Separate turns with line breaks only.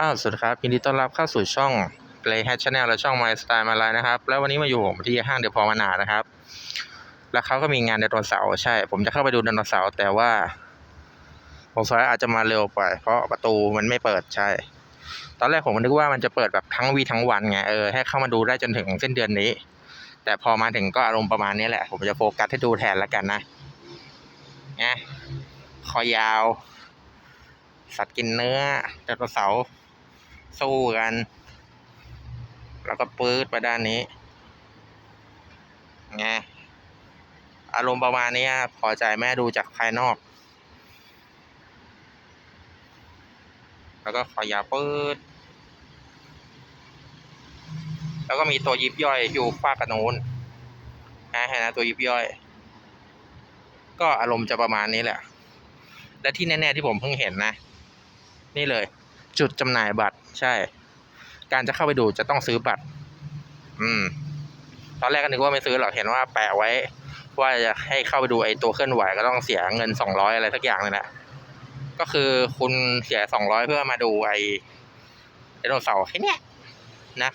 อ้าวสวัสดีครับยินดีต้อนรับเข้าสู่ช่อง Play Hat Channel และช่อง My Style มาไลน์นะครับ แล้ววันนี้มาอยู่ผมที่ห้างเดอะพอมานานะครับ แล้วเขาก็มีงานไดโนเสาร์ใช่ ผมจะเข้าไปดูไดโนเสาร์แต่ว่าผมสายอาจจะมาเร็วไป เพราะประตูมันไม่เปิดใช่ ตอนแรกผมนึกว่ามันจะเปิดแบบทั้งวีทั้งวันไงเออให้เข้ามาดูได้จนถึงสิ้นเดือนนี้ แต่พอมาถึงก็อารมณ์ประมาณนี้แหละ ผมจะโฟกัสให้ดูแทนแล้วกันนะนะคอยาว สัตว์กินเนื้อไดโนเสาร์สู้กัน แล้วก็ปื๊ดไปด้านนี้ไงอารมณ์ประมาณนี้พอใจแม่ดูจากภายนอก แล้วก็ขอยาปื๊ดแล้วก็มีตัวยิบย่อยอยู่ฝ้ากระนูนนะเห็นนะตัวยิบย่อย ก็อารมณ์จะประมาณนี้แหละ และที่แน่ ๆ ที่ผมเพิ่งเห็นนะ นี่เลย จุดจำหน่ายบัตรใช่ การจะเข้าไปดูจะต้องซื้อบัตร อืม ตอนแรกก็นึกว่าไม่ซื้อหรอกเห็นว่าแปะไว้ ว่าจะให้เข้าไปดูไอ้ตัวเคลื่อนไหวก็ต้องเสียเงินสองร้อยอะไรสักอย่างเลยแหละก็คือคุณเสียสองร้อยเพื่อมาดูไอ้ไดโนเสาร์แค่เนี้ยนะ